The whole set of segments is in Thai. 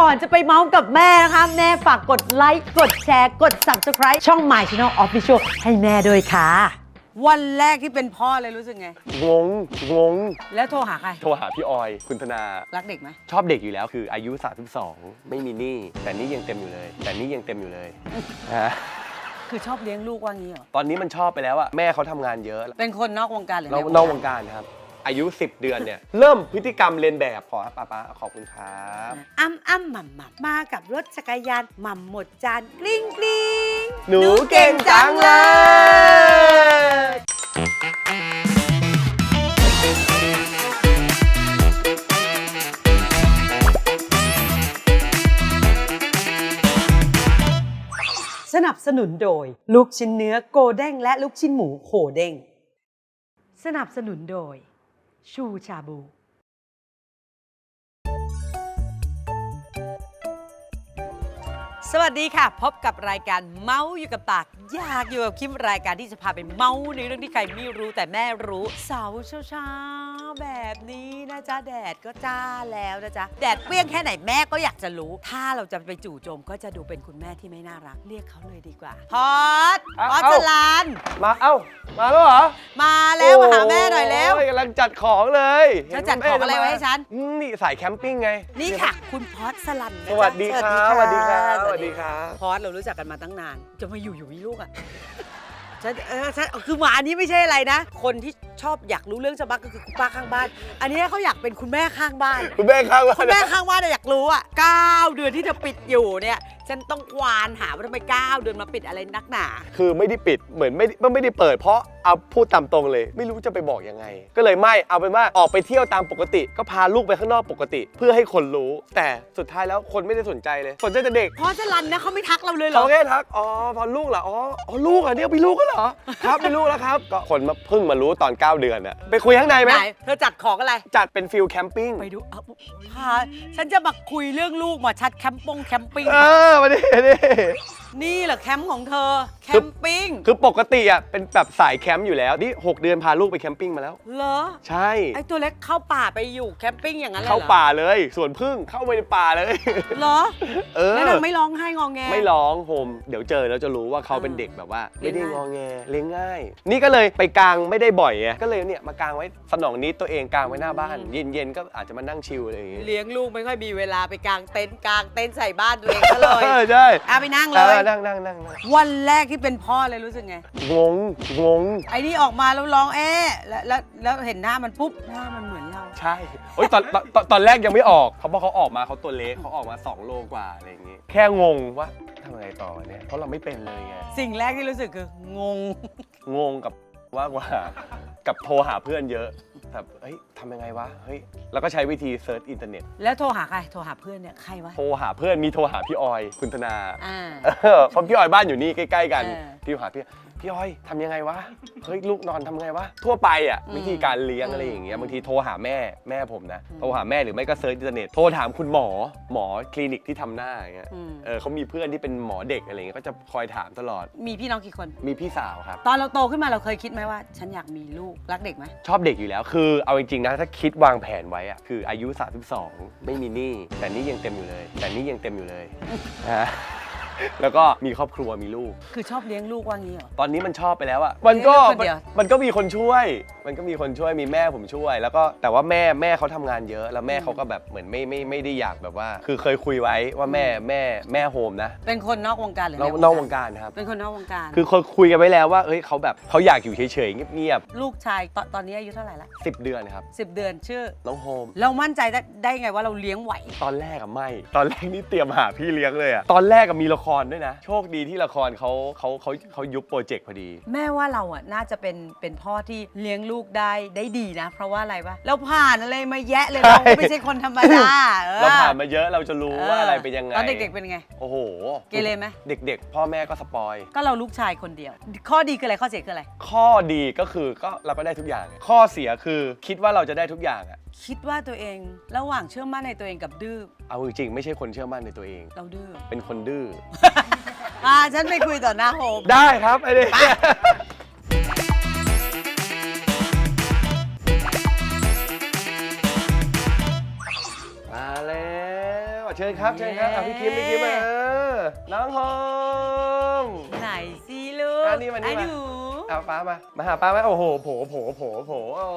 ก่อนจะไปเมาส์กับแม่นะคะ แม่ฝากกดไลค์ กดแชร์ กด subscribe ช่อง My Channel Official ให้แม่ด้วยค่ะ วันแรกที่เป็นพ่อเลยรู้สึกไง งง งง แล้วโทรหาใคร โทรหาพี่ออย คุณธนา รักเด็กไหม ชอบเด็กอยู่แล้วคืออายุ 32 ไม่มีหนี้แต่นี่ยังเต็มอยู่เลย แต่นี่ยังเต็มอยู่เลยฮะคือชอบเลี้ยงลูกว่างี้เหรอ ตอนนี้มันชอบไปแล้วอะแม่เขาทำงานเยอะ เป็นคนนอกวงการหรือเราในนอกวงการครับ อายุ 10 เดือนเนี่ย เริ่มพฤติกรรมเรียนแบบขอครับป้าป้าขอบคุณครับอ้ำอ้ำหม่ำหม่ำมากับรถจักรยานหม่ำหมดจานกลิ้งกลิ้งหนูเก่งจังเลยสนับสนุนโดย ลูกชิ้นเนื้อโกเด้งและลูกชิ้นหมูโหเด้งสนับสนุนโดย ชูชาบู สวัสดีค่ะ พบกับรายการเมาส์อยู่กับปาก อยากอยู่กับคิมรายการที่จะพาไปเมาส์ในเรื่องที่ใครไม่รู้แต่แม่รู้เสาร์เช้าๆ แบบนี้นะจ๊ะแดดก็จ้าแล้วนะจ๊ะแดดเปรี้ยงแค่ไหนแม่ก็อยากจะรู้ ถ้าเราจะไปจู่โจมก็จะดูเป็นคุณแม่ที่ไม่น่ารักเรียกเขาเลยดีกว่า พอดพอดสลันมาเอ้า มาแล้วเหรอมาแล้วมาหาแม่หน่อยแล้ว โกำลังจัดของเลยจะจัดของอะไรไว้ให้ฉัน อืมนี่สายแคมปิ้งไง นี่ค่ะ คุณพอดสลันนะสจ๊ะวัสดีครับสวัสดีครับสวัสดีครับ พอดเรารู้จักกันมาตั้งนาน จะมาอยู่อยู่มีลูกอะ ฉันเออฉันคือหมาอันนี้ไม่ใช่อะไรนะ คนที่ชอบอยากรู้เรื่องชาวบ้านก็คือคุณป้าข้างบ้าน อันนี้เขาอยากเป็นคุณแม่ข้างบ้าน คุณแม่ข้างบ้าคุนณแม่ข้างบ้านอะอยากรู้อะ9เดือนที่เธอปิดอยู่เนี่ยฉันต้องควานหาว่าทำไม9เดือนมาปิดอะไรนักหนา คือไม่ได้ปิดเหมือนไม่ได้ไม่ได้เปิด เพราะเอาพูดตามตรงเลย ไม่รู้จะไปบอกยังไง ก็เลยไม่เอาเป็นว่าออกไปเที่ยวตามปกติ ก็พาลูกไปข้างนอกปกติ เพื่อให้คนรู้ แต่สุดท้ายแล้วคนไม่ได้สนใจเลยสนใจแต่เด็กพอสลันนะเขาไม่ทักเราเลยเหรเขาอแค่ทักอ๋อพอลูกเหรออ๋ออ๋อลูกเหรอะเนี่ยมีลูกก็เหรอครับมีลูกแล้วครับ ก็คนมาเพิ่งมารู้ตอน 9 เดือนอะไปคุยข้างในไหมไหนเธอจัดของอะไร จัดเป็นฟิลแคมปิ้งไปดูเอาพาฉันจะมาคุยเรื่องลูกมาชัดแคมปงแคมปิ้ง เออมาดิมาดิ นี่เหรอแคมป์ของเธอ แคคือมปิ้งคือปกติอะเป็นแบบสายแคมป์อยู่แล้วนี่6เดือนพาลูกไปแคมปิ้งมาแล้ว เหรอ ใช่ ไอตัวเล็กเข้าป่าไปอยู่แคมปิ้งอย่างนั้นเลยเข้าเหรอป่าเลยส่วนพึ่งเข้าไปในป่าเลย เหรอ เออแล้วนางไม่ร้องไห้งอแง ไม่ร้องโฮมเดี๋ยวเจอแล้วจะรู้ว่าเขาเป็นเด็กแบบว่าเลี้ไม่ยงได้ง่ายงอแงเลี้ยงง่าย นี่ก็เลยไปกางไม่ได้บ่อยไงก็เลยเนี่ยมากางไว้สนองนิดตัวเองกางไว้หน้าบ้าน เย็นๆก็อาจจะมานั่งชิลอะไรอย่างเงี้ยเลี้ยงลูกไม่ค่อยมีเวลาไปกางเต็นท์กางเต็นท์ใส่บ้านตัวเองซะเลยเออใช่เอาไปนั่งเลเอยอนั่งนั่งนั่งนั่งวันแรกที่เป็นพ่อเลยรู้สึกไง งง งง ไอ้นี่ออกมาแล้วร้องเอ๊ะแล้วแล้วแล้วเห็นหน้ามันปุ๊บหน้ามันเหมือนเรา ใช่โอ้ยตอนตอนตอนตอนแรกยังไม่ออกเขาบอกเขาออกมาเขาตัวเล็กเขาออกมา 2 โลกว่าอะไรอย่างงี้ แค่งงว่าทำไงต่อเนี่ย เพราะเราไม่เป็นเลยไง สิ่งแรกที่รู้สึกคืองง งงกับว่ากว่ากับโทรหาเพื่อนเยอะ แบบเฮ้ยทำยังไงวะเฮ้ยแล้วก็ใช้วิธีเซิร์ชอินเทอร์เน็ตแล้วโทรหาใคร โทรหาเพื่อนเนี่ยใครวะ โทรหาเพื่อนมีโทรหาพี่ออย คุณธนาอ่า เออเพราะพี่ออยบ้านอยู่นี่ใกล้ๆกันเออ พี่หาพี่ พี่ออยทำยังไงวะ เฮ้ยลูกนอนทำไงวะ ทั่วไปอะอืมวิธีการเลี้ยงอะไรอย่างเงี้ยบางทีโทรหาแม่แม่ผมนะโทรหาแม่หรือไม่ก็เซิร์ชอินเทอร์เน็ตโทรถามคุณหมอหมอคลินิกที่ทำหน้าอย่างเงี้ยอืม เออเขามีเพื่อนที่เป็นหมอเด็กอะไรเงี้ยก็จะคอยถามตลอดมีพี่น้องกี่คน มีพี่สาวครับ ตอนเราโตขึ้นมาเราเคยคิดไหมว่า ฉันอยากมีลูกรักเด็กไหม ชอบเด็กอยู่แล้ว คือเอาจริงๆนะ ถ้าคิดวางแผนไว้อะคืออายุ 32 ไม่มีหนี้แต่นี่ยังเต็มอยู่เลย แต่นี่ยังเต็มอยู่เลยฮะ แล้วก็มีครอบครัวมีลูก คือชอบเลี้ยงลูกว่างี้เหรอ ตอนนี้มันชอบไปแล้วอะมันก็เลี้ยงลูกคนเดียว มันก็มีคนช่วย มันก็มีคนช่วยมีแม่ผมช่วย แล้วก็แต่ว่าแม่แม่เขาทำงานเยอะ แล้วแม่เขาก็แบบเหมือนไม่ไม่ไม่ได้อยากแบบว่า คือเคยคุยไว้ว่าแม่แม่แม่โฮมนะเป็นคนนอกวงการหรือน้องในน้องวงการครับ เป็นคนนอกวงการ คือเคยคุยกันไว้แล้วว่าเอ้ยเขาแบบเขาอยากอยู่เฉยๆเงียบลูกชายตอนตอนนี้อายุเท่าไหร่ละๆสิบเดือนครับสิบเดือนชื่อ น้องโฮม เรามั่นใจได้ได้ไงว่าเราเลี้ยงไหว ตอนแรกอะไม่ ตอนแรกนี่เตรียมหาพี่เลี้ยงเลยอะตอนแรกอะมีละครด้วยนะ โชคดีที่ละครเขาเขาเขาเขายุบโปรเจกต์พอดี แม่ว่าเราอะน่าจะเป็นเป็นพ่อที่เลี้ยงลูกได้ได้ดีนะ เพราะว่าอะไรวะเราผ่านอะไรมาแยะเลยเราก็ไม่ใช่คนธรรมดาออเราผ่านมาเยอะเราจะรู้ว่าอะไรเป็นยังไงตอนเด็กๆเป็นไง โอ้โหเกเรไหม เด็กๆ พ่อแม่ก็สปอย ก็เราลูกชายคนเดียว ข้อดีคืออะไรข้อเสียคืออะไร ข้อดีก็คือก็เราก็ได้ทุกอย่าง ข้อเสียคือคิดว่าเราจะได้ทุกอย่างอะ คิดว่าตัวเอง ระหว่างเชื่อมั่นในตัวเองกับดื้อเอาจริงๆไม่ใช่คนเชื่อมั่นในตัวเอง เราดื้อเป็นคนดื้อ อ่าฉันไปคุยต่อหน้าโฮม ได้ครับไอ้นี่มาแล้วอเชิญครับเชิญครับอะพี่คิมพี่คิมมาเออน้องโฮม ไหนสิลูกอะนี่มานี่มาอะหนู เอาป้ามา มาหาป้าไหมโอ้โหโผโผโผโผเอา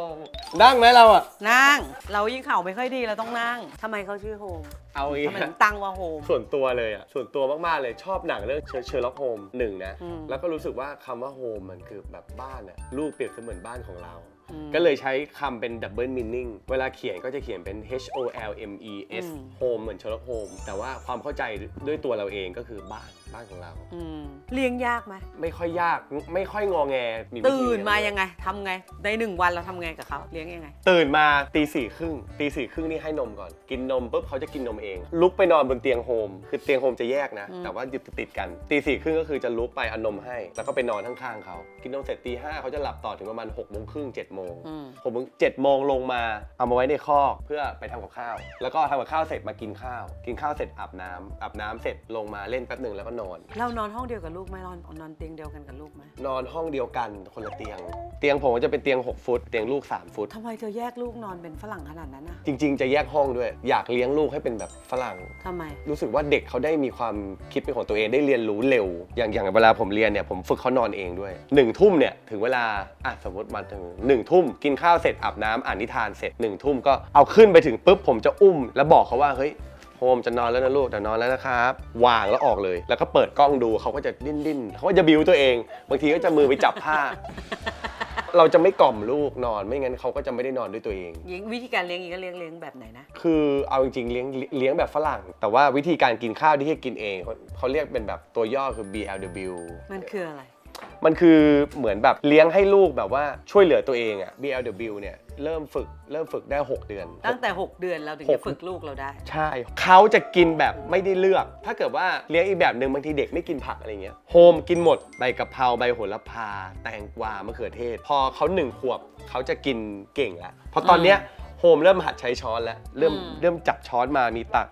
นั่งไหมเราอะ นั่ง เรายิ่งเข่าไม่ค่อยดีเราต้องนั่งทำไมเขาชื่อโฮมเอาอีกทำไมถึงตั้งว่าโฮม ส่วนตัวเลยอะ ส่วนตัวมาก ๆ เลยชอบหนังเรื่องเชอร์ล็อกโฮมหนึ่งนะ อืม แล้วก็รู้สึกว่าคำว่าโฮมมันคือแบบบ้านอะ ลูกเปรียบเสมือนบ้านของเรา อืม ก็เลยใช้คำเป็นดับเบิลมินนิ่งเวลาเขียนก็จะเขียนเป็น H O L M E S อืม home เหมือน Sherlock Holmes แต่ว่าความเข้าใจด้วยตัวเราเองก็คือบ้าน บ้านของเรา อืมเลี้ยงยากไหมไม่ค่อยยากไม่ค่อยงอแงมีวิธีตื่นมาเลี้ยังไงทำไงในหนึ่งวันเราทำไงกับเขาเลี้ยงยังไง ตื่นมาตีสี่ครึ่งตีสี่ครึ่งนี่ให้นมก่อน กินนมปุ๊บเขาจะกินนมเอง ลุกไปนอนบนเตียงโฮม คือเตียงโฮมจะแยกนะ อืม แต่ว่าอยู่ติดๆกันตีสี่ครึ่งก็คือจะลุกไปเอานมให้ แล้วก็ไปนอนข้างๆเขากินนมเสร็จตีห้าเขาจะหลับต่อถึงประมาณหกโมงครึ่งเจ็ดโมง อืม ผมเจ็ดโมงลงมาเอามาไว้ในคอกเพื่อไปทำกับข้าว แล้วก็ทำกับข้าวเสร็จมากินข้าว กินข้าวเสร็จอาบน้ำอาบน้ำเสร็จลงมาเล่นแป๊บหนึ่งแล้วก็นอน เรานอนห้องเดียวกับลูกไหมนอนนอนเตียงเดียวกันกับลูกไหมนอนห้องเดียวกันคนละเตียง เตียงผมก็จะเป็นเตียง 6 ฟุต เตียงลูก 3 ฟุต ทำไมเธอแยกลูกนอนเป็นฝรั่งขนาดนั้นนะจริง ๆ จะแยกห้องด้วย อยากเลี้ยงลูกให้เป็นแบบฝรั่ง ทำไม รู้สึกว่าเด็กเขาได้มีความคิดเป็นของตัวเองได้เรียนรู้เร็ว อย่างอย่างเวลาผมเรียนเนี่ยผมฝึกเขานอนเองด้วยหนึ่งทุ่มเนี่ยถึงเวลาอะสมมติมาถึงหนึ่งทุ่มกินข้าวเสร็จอาบน้ำอ่านนิทานเสร็จหนึ่งทุ่มก็เอาขึ้นไปถึงปุ๊บผมจะอุ้ม แล้วบอกเขาว่าเฮ้ยโฮมจะนอนแล้วนะลูกเดี๋ยวนอนแล้วนะครับ วางแล้วออกเลย แล้วก็เปิดกล้องดูเขาก็จะดิ้นดิ้นๆเขาก็จะบิวตัวเอง บางทีก็จะมือไปจับผ้า เราจะไม่กล่อมลูกนอนไม่งั้นเขาก็จะไม่ได้นอนด้วยตัวเอง ยิงวิธีการเลี้ยงอีกก็เลี้ยงเลี้ยงแบบไหนนะ คือเอาจริงๆเลี้ยงเลี้ยงแบบฝรั่ง แต่ว่าวิธีการกินข้าวที่ให้กินเองเขาเขาเรียกเป็นแบบตัวย่อคือ BLW มันคืออะไร มันคือเหมือนแบบเลี้ยงให้ลูกแบบว่าช่วยเหลือตัวเองอะ BLW เนี่ย เริ่มฝึกเริ่มฝึกได้ 6 เดือน ตั้งแต่ 6 เดือนเราถึงหจะก ฝึกลูกเราได้ ใช่เขาจะกินแบบไม่ได้เลือก ถ้าเกิดว่าเลี้ยงอีกแบบหนึ่งบางทีเด็กไม่กินผักอะไรเงี้ยโฮมกินหมดใบกะเพราใบโหระพา แตงกวามะเขือเทศ พอเขาหนึ่งขวบเขาจะกินเก่งแล้วเพราะตอนเนี้ยโฮมเริ่มหัดใช้ช้อนแล้วเริ่มอืม เริ่มจับช้อนมามีตัก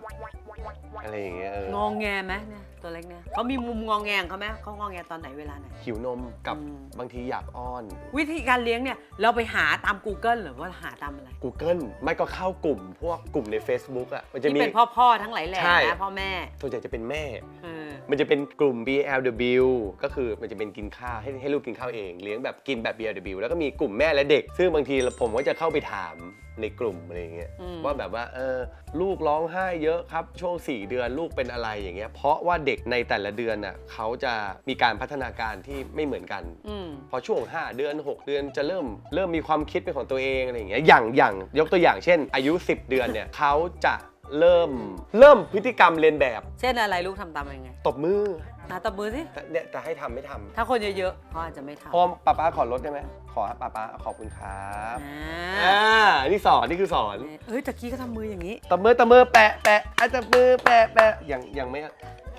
อะไรอย่างเงี้ยเอององแงไหมเนี่ย ตัวเล็กเนี่ยเขามีมุมงองแงของเขาไหมเขางองแงตอนไหนเวลาไหน หิวนมกับอืม บางทีอยากอ้อน วิธีการเลี้ยงเนี่ยเราไปหาตาม Google หรือว่าหาตามอะไร Google ไม่ก็เข้ากลุ่ม พวกกลุ่มใน Facebook อะมันจะที่มี เป็นพ่อพ่อๆทั้งหลายแหล่ใช่ นะพ่อแม่ส่วนใหญ่จะเป็นแม่ เออมันจะเป็นกลุ่ม BLW ก็คือมันจะเป็นกินข้าวให้ให้ลูกกินข้าวเอง เลี้ยงแบบกินแบบ BLW แล้วก็มีกลุ่มแม่และเด็ก ซึ่งบางทีผมก็จะเข้าไปถามในกลุ่มอะไรอย่างเงี้ยอืมว่าแบบว่าเออลูกร้องไห้เยอะครับช่วง 4 เดือนลูกเป็นอะไรอย่างเงี้ยเพราะว่าเด็กในแต่ละเดือนน่ะเขาจะมีการพัฒนาการที่ไม่เหมือนกัน อืม พอช่วง 5 เดือน 6 เดือนจะเริ่มเริ่มมีความคิดเป็นของตัวเองอะไรอย่างเงี้ยอย่างอย่างยกตัวอย่างเช่น อายุ 10 เดือนเนี่ยเขาจะ เริ่มเริ่มพฤติกรรมเรียนแบบเช่นอะไรลูกทำตามยังไงตบมือหาตบมือสิ แต่เนี่ยแต่ให้ทำไม่ทำถ้าคนเยอะๆเขาอาจจะไม่ทำพอป้าป้าขอลดได้ไหมขอครับป้าป้าขอบคุณครับอ่อ่าานี่สอนนี่คือสอนเฮ้ยตะกี้ก็ทำมืออย่างนี้ตบมือตบมือแปะแปะอะตบมือแปะแปะยังยังไม่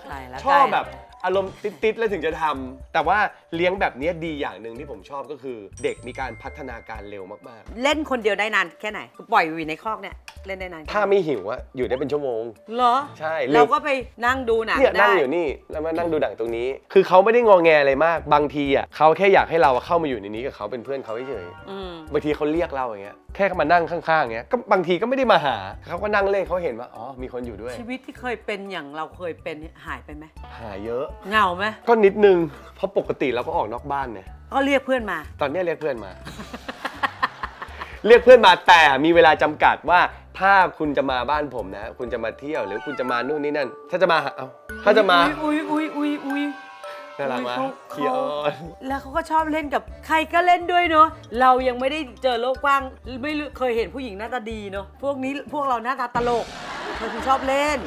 ใช่แล้วชอบใกล้แบบ อารมณ์ติดๆแล้วถึงจะทำแต่ว่าเลี้ยงแบบเนี้ยดีอย่างหนึ่งที่ผมชอบก็คือ เด็กมีการพัฒนาการเร็วมากเล่นคนเดียวได้นานแค่ไหนคือปล่อยอยู่ในคอกเนี่ยเล่นได้นานๆ แค่ถ้าไหนไม่หิวอะอยู่ได้เป็นชั่วโมง เหรอใช่เราก็ไปนั่งดูหนังเนี่ยได้นั่งอยู่นี่แล้วมานั่งดูหนังตรงนี้ คือเขาไม่ได้งอแงอะไรมาก บางทีอะเขาแค่อยากให้เราเข้ามาอยู่ในนี้กับเขาเป็นเพื่อนเขาเฉยอืม ๆบางทีเขาเรียกเราอย่างเงี้ยแค่มานั่งข้างๆอย่างเงี้ยก็บางทีก็ไม่ได้มาหาเขาก็นั่งเล่นเขาเห็นว่าอ๋อมีคนอยู่ด้วย ชีวิตที่เคยเป็นอย่างเราเคยเป็นหายไปไหมหาเยอะเหงาไหมก็นิดนึง เพราะปกติเราก็ออกนอกบ้านเนี่ย ก็เรียกเพื่อนมา ตอนเนี้ยเรียกเพื่อนมา เรียกเพื่อนมาแต่มีเวลาจำกัดว่า ถ้าคุณจะมาบ้านผมนะ คุณจะมาเที่ยวหรือคุณจะมานู่นนี่นั่น ถ้าจะมาหาเอ้าถ้าจะมา อุ้ยอุ้ยอุ้ยอุ้ย น่ารักมาเขาเคียร์ออน แล้วเขาก็ชอบเล่นกับใครก็เล่นด้วยเนาะเรายังไม่ได้เจอโลกกว้างไม่รู้เคยเห็นผู้หญิงหน้าตาดีเนาะพวกนี้พวกเราหน้าตาตลกเธอคุณชอบเล่น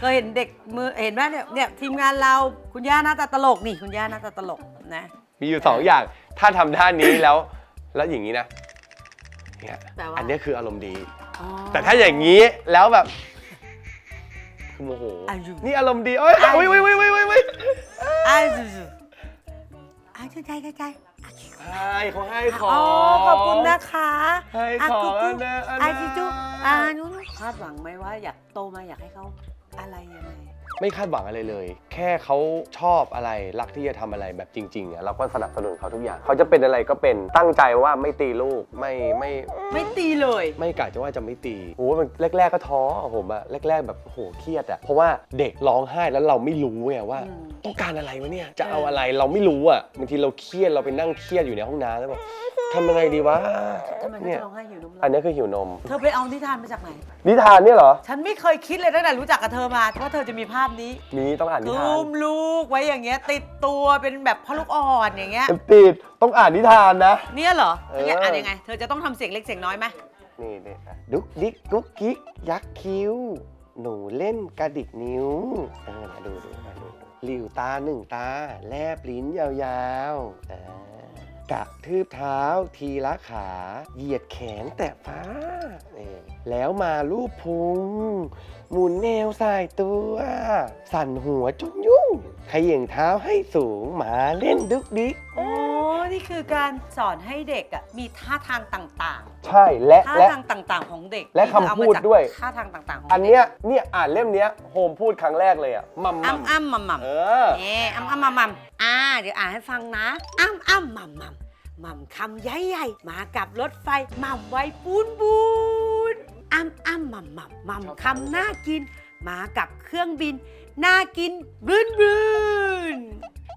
เคยเห็นเด็กมือเห็นไหมเนี่ยเนี่ยทีมงานเราคุณย่าหน้าตาตลกนี่คุณย่าหน้าตาตลกนะมีอยู่สองอย่าง ถ้าทำด้านนี้แล้ว แล้วอย่างนี้นะเนี่ยแปลว่า อันเนี้ยคืออารมณ์ดี อ๋อ แต่ถ้าอย่างนี้แล้วแบบคือโมโหอายุนี่อารมณ์ดีเอ้ยอายุอุ้ยอุ้ยอุ้ยอุ้ย อุ้ยอ้ายจู่ๆอ้ายใจใจใจใจให้เขาให้ของอ๋อขอบคุณนะคะให้อะของกุ๊กกุ๊กนะอันนะอ้ายจิจุอ่านุ้นคาดหวังไหมว่าอยากโตมาอยากให้เขาไออะไรยังไง ไม่คาดหวังอะไรเลย แค่เขาชอบอะไรรักที่จะทำอะไรแบบจริงๆอะเราก็สนับสนุนเขาทุกอย่าง เขาจะเป็นอะไรก็เป็นตั้งใจว่าไม่ตีลูกไม่ไม่ไม่ตีเลย ไม่กะจะว่าจะไม่ตีโอ้โหมันแรก ๆก็ท้อผมอะแรก ๆ แบบโอ้โหเครียดอะเพราะว่าเด็กร้องไห้แล้วเราไม่รู้ไงว่าอืมต้องการอะไรวะเนี่ยจะเออเอาอะไรเราไม่รู้อะบางทีเราเครียดเราไปนั่งเครียดอยู่ในห้องน้ำแล้วแบบ ทำยังไงดีวะทำไมเขาเนี่ยจะร้องไห้หิวนมอันเรานี้คือหิวนม เธอไปเอานิทานมาจากไหน นิทานเนี่ยเหรอ ฉันไม่เคยคิดเลยตั้งแต่รู้จักกับเธอมาว่าเธอจะมีภาพนี้มีต้องอ่านนิกทานลุ่มลูกไว้อย่างเงี้ย ติดตัวเป็นแบบพ่อลูกอ่อนอย่างเงี้ย ติดต้องอ่านนิทานนะ เนี่ยเหรอเออเนี่ยอ่านยังไง เธอจะต้องทำเสียงเล็กเสียงน้อยไหมนี่นี่อะดุกดิกกุ๊กกิ๊กยักษ์คิ้ว หนูเล่นกระดิกนิ้ว เออมาดูดูมาดูหลิวตาหนึ่งตา แลบลิ้นยาวๆอ่า กระทืบเท้าทีละขา เหยียดแขนแตะฟ้านี่แล้วมาลูบพุง หมุนแนวสายตัว สั่นหัวจุกยุ่งขย่งเท้าให้สูงมาเล่นดุกดิก นี่คือการสอนให้เด็กอะมีท่าทางต่างใช่และๆ ท่าและ ทางต่างๆของเด็กและนี่คือเอาคำพูมาดจากด้วยท่าทางต่างๆของอันเนี้ยเนี่ยอ่านเล่มเนี้ยโฮมพูดครั้งแรกเลยอะมัมมัมอ้ำอ้ำมัมมัมเออ เอ๊อ้ำอ้ำมัมมัมอ่าเดี๋ยวอ่านให้ฟังนะอ้ำอ้ำมัมมัมมัมคำใหญ่ๆมากับรถไฟมัมไวปูนบูนอ้ำอ้ำมัมมัมมัมชอบคำน่ากิน มากับเครื่องบินน่ากินบืนบืน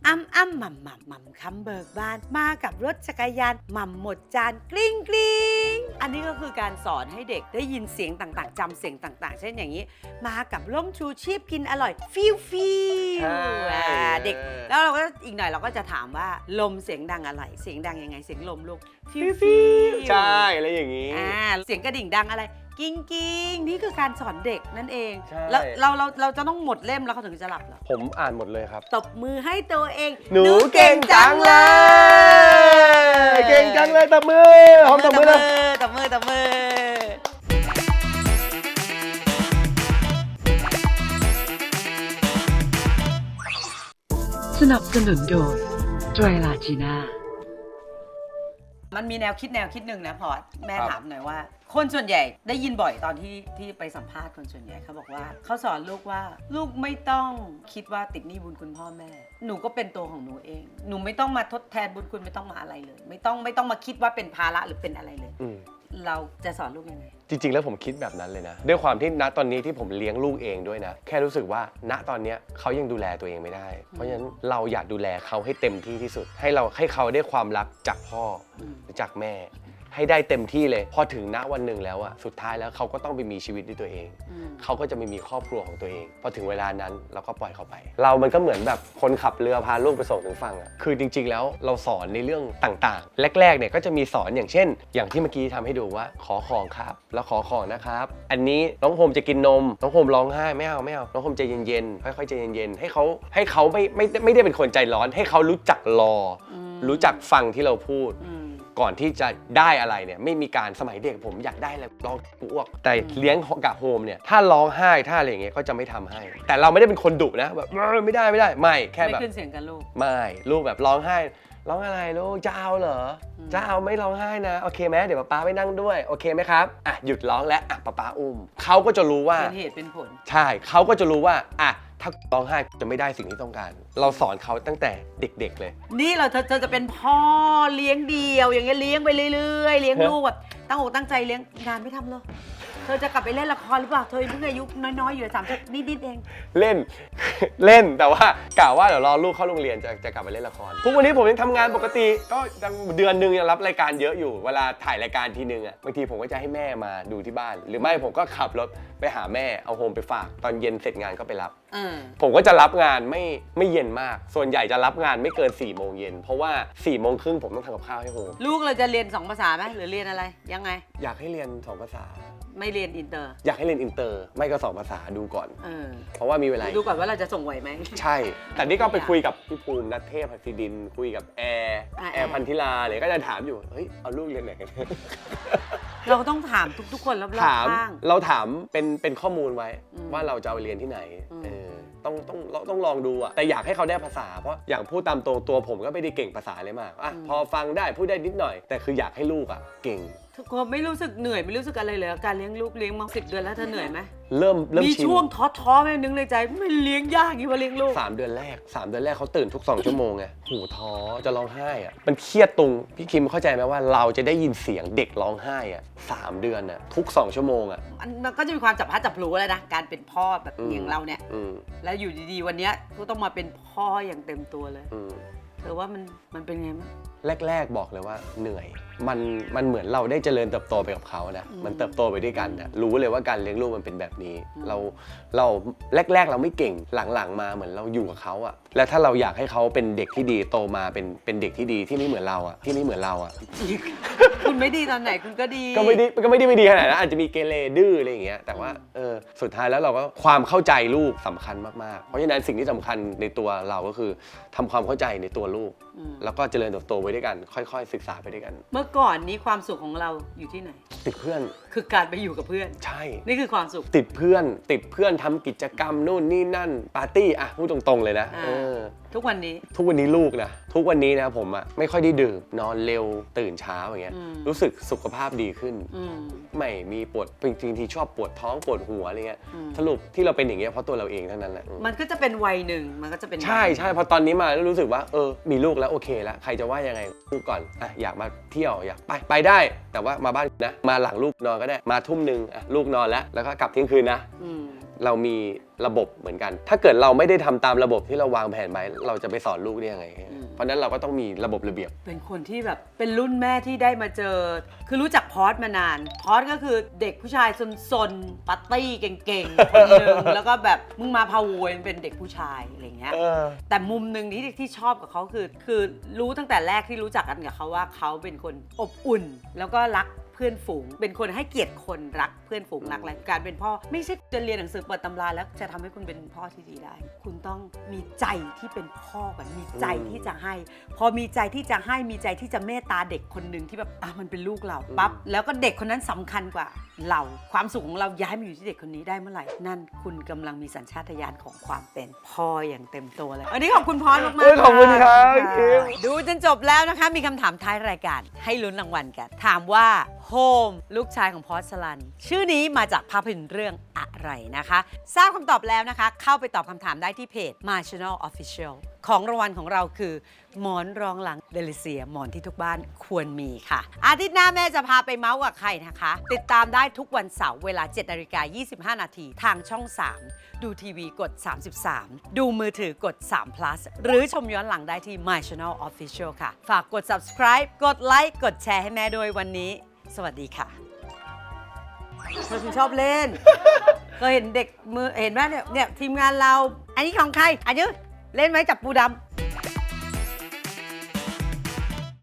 อ้ำอ้ำมัมมัมมัมคำเบิกบาน มากับรถจักรยานมัมหมดจานกลิ้งกลิ้งอันนี้ก็คือการสอนให้เด็กได้ยินเสียงต่างๆจำเสียงต่างๆ เช่นอย่างนี้ มากับล่มชูชีพกินอร่อยฟิวฟิวใช่อ่าเด็ก แล้วเราก็อีกหน่อยเราก็จะถามว่าลมเสียงดังอะไร เสียงดังยังไงเสียงลมลูก ฟิวฟิวใช่อะไรอย่างนี้ อ่าเสียงกระดิ่งดังอะไร กิ้งกิ้งนี่คือการสอนเด็กนั่นเองใช่ แล้วเราเราเราจะต้องหมดเล่มแล้วเขาถึงจะหลับเหรอผมอ่านหมดเลยครับ ตบมือให้ตัวเองหนูเก่งจังเลย เก่งจังเลยตบมือหอมตบมือเลยตบมือตบมือสนับสนุนโดยไตรลาจีน่า มันมีแนวคิดแนวคิดหนึ่งนะพอร์ตแม่ครับถามหน่อยว่า คนส่วนใหญ่ได้ยินบ่อยตอนที่ที่ไปสัมภาษณ์คนส่วนใหญ่เขาบอกว่าเขาสอนลูกว่า ลูกไม่ต้องคิดว่าติดหนี้บุญคุณพ่อแม่ หนูก็เป็นตัวของหนูเอง หนูไม่ต้องมาทดแทนบุญคุณไม่ต้องมาอะไรเลย ไม่ต้องไม่ต้องมาคิดว่าเป็นภาระหรือเป็นอะไรเลย อืม เราจะสอนลูกยังไง จริงๆ แล้วผมคิดแบบนั้นเลยนะ ด้วยความที่ณตอนนี้ที่ผมเลี้ยงลูกเองด้วยนะ แค่รู้สึกว่าณตอนเนี้ยเขายังดูแลตัวเองไม่ได้ เพราะฉะนั้นเราอยากดูแลเขาให้เต็มที่ที่สุด ให้เราให้เขาได้ความรักจากพ่ออืมหรือจากแม่ ให้ได้เต็มที่เลย พอถึงณวันหนึ่งแล้วอะสุดท้ายแล้วเขาก็ต้องไปมีชีวิตด้วยตัวเองอืมเขาก็จะไม่มีครอบครัวของตัวเอง พอถึงเวลานั้นเราก็ปล่อยเขาไป เรามันก็เหมือนแบบคนขับเรือพาลูกไปส่งถึงฝั่งอะคือจริง ๆ แล้วเราสอนในเรื่องต่างๆ แรกๆเนี่ยก็จะมีสอนอย่างเช่น อย่างที่เมื่อกี้ทำให้ดูว่าขอของครับ แล้วขอของนะครับ อันนี้น้องโฮมจะกินนม น้องโฮมร้องไห้ไม่เอาไม่เอาน้องโฮมใจเย็นๆค่อยๆใจเย็นๆให้เขาให้เขาไม่ไม่ไม่ได้เป็นคนใจร้อน ให้เขารู้จักรออมรู้จักฟังที่เราพูดอืม ก่อนที่จะได้อะไรเนี่ยไม่มีการสมัยเด็กผมอยากได้อะไรร้องกูอ้วกแต่อืมเลี้ยงกับโฮมเนี่ยถ้าร้องไห้ถ้าอะไรอย่างเงี้ยก็จะไม่ทำให้ แต่เราไม่ได้เป็นคนดุนะแบบเออไม่ได้ไม่ได้ไม่แค่ไม่แบบ ขึ้นเสียงกับลูก ไม่ลูกแบบร้องไห้ร้องอะไรลูกจะเอาเหรออืมจะเอาไม่ร้องไห้นะ โอเคไหมเดี๋ยวป๊าป๊าไปนั่งด้วย โอเคไหมครับอะหยุดร้องแล้วอะป๊าป๊าอุ้มเขาก็จะรู้ว่าเป็นเหตุเป็นผล ใช่เขาก็จะรู้ว่าอะ ถ้าร้องไห้จะไม่ได้สิ่งที่ต้องการ เราสอนเขาตั้งแต่เด็ก ๆ เลย นี่เราเธอเธอจะเป็นพ่อเลี้ยงเดียว อย่างเงี้ยเลี้ยงไปเรื่อยๆ เลี้ยงลูกแบบ ตั้งอกตั้งใจเลี้ยงงานไม่ทำเลยเธอจะกลับไปเล่นละครหรือเปล่า เธอเพิ่งอายุน้อยๆ อยู่สามสิบนิดๆเอง เล่น เล่นแต่ว่ากะว่าเดี๋ยวรอลูกเข้าโรงเรียนจะจะกลับไปเล่นละครทุกวันนี้ผมยังทำงานปกติก็ยังเดือนหนึ่งยังรับรายการเยอะอยู่เวลาถ่ายรายการทีนึงอะบางทีผมก็จะให้แม่มาดูที่บ้าน หรือไม่ผมก็ขับรถไปหาแม่เอาโฮมไปฝาก ตอนเย็นเสร็จงานก็ไปรับ เออ ผมก็จะรับงานไม่ไม่เย็นมาก ส่วนใหญ่จะรับงานไม่เกิน4ี่โมงเย็นเพราะว่า4ี่โมงครึ่งผมต้องทำกับข้าวให้โฮม ลูกเราจะเรียนสองภาษาไหมหรือเรียนอะไรยังไง อยากให้เรียนสองภาษา ไม่เรียนอินเตอร์ อยากให้เรียนอินเตอร์ ไม่ก็สองภาษาดูก่อน เออเพราะว่ามีเวลาดูก่อนว่าเราจะส่งไหวไหม ใช่ แต่นี่ก็ไปคุยกับพี่ภูมินัทเทพหัสดิน คุยกับแอร์อ่าแอร์พันธิลาเลยก็จะถามอยู่เฮ้ยเอาลูกเรียนไหนกันเราก็ต้องถามทุก ๆ คนรอบถามๆข้าง เราถามเป็นเป็นข้อมูลไว้อืมว่าเราจะเอาไปเรียนที่ไหนอืม เออต้องต้องเราต้องลองดูอะแต่อยากให้เขาได้ภาษา เพราะอย่างพูดตามตรงตัวผมก็ไม่ได้เก่งภาษาเลยมากอะพอฟังได้พูดได้นิดหน่อย แต่คืออยากให้ลูกอะเก่ง ทุกคนไม่รู้สึกเหนื่อยไม่รู้สึกอะไรเลยกับการเลี้ยงลูกเลี้ยงมาสิบเดือนแล้วเธอเหนื่อยไหมเริ่มเริ่มมีชินช่วงท้อท้อๆไหมนึกในใจไม่เลี้ยงยากอย่างนี้ว่าเลี้ยงลูก สามเดือนแรกสามเดือนแรกเขาตื่นทุกสองชั่วโมงไงหูท้อจะร้องไห้อะมันเครียดตรงพี่คิมเข้าใจไหมว่าเราจะได้ยินเสียงเด็กร้องไห้อะสามเดือนอะทุกสองชั่วโมงอะมันก็จะมีความจับพลัดจับผลูแล้วนะการเป็นพ่อแบบอืมอย่างเราเนี่ย อืมแล้วอยู่ดีๆวันเนี้ยก็ต้องมาเป็นพ่ออย่างเต็มตัวเลย อืมเธ อว่ามันมันเป็นไงมั้ง แรก ๆ บอกเลยว่าเหนื่อย มันมันเหมือนเราได้เจริญเติบโตไปกับเขานะ อืมมันเติบโตไปด้วยกันนะรู้เลยว่าการเลี้ยงลูกมันเป็นแบบนี้ อืม เราเราแรก ๆ เราไม่เก่งหลังๆ มาเหมือนเราอยู่กับเขาอะและถ้าเราอยากให้เขาเป็นเด็กที่ดีโตมาเป็นเป็นเด็กที่ดีที่ไม่เหมือนเราอะที่ไม่เหมือนเราอะ คุณไม่ดีตอนไหนคุณก็ดี ก็ไม่ได้ก็ไม่ได้ไม่ดีขนาดนั้นอาจจะมีเกเรดื้ออะไรอย่างเงี้ยแต่ว่าเออสุดท้ายแล้วเราก็ความเข้าใจลูกสำคัญมากๆ เพราะฉะนั้นสิ่งที่สำคัญในตัวเราก็คือทำความเข้าใจในตัวลูก อืม แล้วก็เจริญเติบโตไปด้วยกัน ค่อย ๆ ศึกษาไปด้วยกัน เมื่อก่อนนี้ความสุขของเราอยู่ที่ไหน ติดเพื่อนคือการไปอยู่กับเพื่อน ใช่ นี่คือความสุข ติดเพื่อน ติดเพื่อนทำกิจกรรมนู่นนี่นั่นปาร์ตี้อะพูดตรงๆเลยนะอ่า เออ ทุกวันนี้ ทุกวันนี้ลูกนะทุกวันนี้นะผมอะไม่ค่อยได้ดื่มนอนเร็วตื่นเช้าอย่างเงี้ยอืม รู้สึกสุขภาพดีขึ้น อืม ไม่มีปวดจริงๆที่ชอบปวดท้องปวดหัวอะไรเงี้ยอืม สรุปที่เราเป็นอย่างเงี้ยเพราะตัวเราเองเท่านั้นแหละอืมมันก็จะเป็นวัยหนึ่งมันก็จะเป็นใช่ใช่พอตอนนี้มาแล้วรู้สึกว่าเออมีลูกแล้วโอเคแล้วใครจะว่ายังไงลูกก่อนอะอยากมาเที่ยวอยากไปไปได้ แต่ว่ามาบ้านนะมาหลังลูกนอนก็ได้มาทุ่มหนึ่งอะลูกนอนแล้วแล้วก็กลับเที่ยงคืนนะ อืม เรามีระบบเหมือนกัน ถ้าเกิดเราไม่ได้ทำตามระบบที่เราวางแผนไว้เราจะไปสอนลูกได้ยังไง เพราะฉะนั้นเราก็ต้องมีระบบระเบียบ เป็นคนที่แบบเป็นรุ่นแม่ที่ได้มาเจอ คือรู้จักพอสมานาน พอสก็คือเด็กผู้ชายซนๆปาร์ตี้เก่งๆคนหนึ่งแล้วก็แบบมึงมาพาโวยเป็นเด็กผู้ชายอะไรเงี้ย แต่มุมหนึ่งที่ที่ชอบกับเขาคือ คือรู้ตั้งแต่แรกที่รู้จักกันกับเขาว่าเขาเป็นคนอบอุ่น แล้วก็รัก เพื่อนฝูง เป็นคนให้เกียรติคนรักเพื่อนฝูงรักอะไรการเป็นพ่อ ไม่ใช่จะเรียนหนังสือเปิดตำราแล้วจะทำให้คุณเป็นพ่อที่ดีได้ คุณต้องมีใจที่เป็นพ่อกันมีใจที่จะให้ พอมีใจที่จะให้มีใจที่จะเมตตาเด็กคนหนึ่งที่แบบอะมันเป็นลูกเราปั๊บแล้วก็เด็กคนนั้นสำคัญกว่าเราความสุขของเราย้ายมาอยู่ที่เด็กคนนี้ได้เมื่อไหร่ นั่นคุณกำลังมีสัญชาตญาณของความเป็นพ่ออย่างเต็มตัวเลยวันนี้ขอบคุณพรมากๆเอ้ยขอบคุณครับะคิมดูจนจบแล้วนะคะ มีคำถามท้ายรายการให้ลุ้นรางวัลกัน ถามว่าโฮมลูกชายของพอสลัน ชื่อนี้มาจากภาพยนตร์เรื่องอะไรนะคะ ทราบคำตอบแล้วนะคะ เข้าไปตอบคำถามได้ที่เพจ Marginal Official ของรางวัลของเราคือ หมอนรองหลังเดลิเซีย หมอนที่ทุกบ้านควรมีค่ะ อาทิตย์หน้าแม่จะพาไปเมาส์กับใครนะคะ ติดตามได้ทุกวันเสาร์เวลา7นาฬิกา25 นาทีทางช่อง 3 ดูทีวีกด 33 ดูมือถือกด3 plus หรือชมย้อนหลังได้ที่ My Channel Official ค่ะ ฝากกด subscribe กดไลค์กดแชร์ให้แม่ด้วยวันนี้ สวัสดีค่ะเธอถึงชอบเล่น เคยเห็นเด็กมือเห็นไหมเนี่ยเนี่ยทีมงานเรา อันนี้ของใครอันนี้เล่นไหมจับปูดำ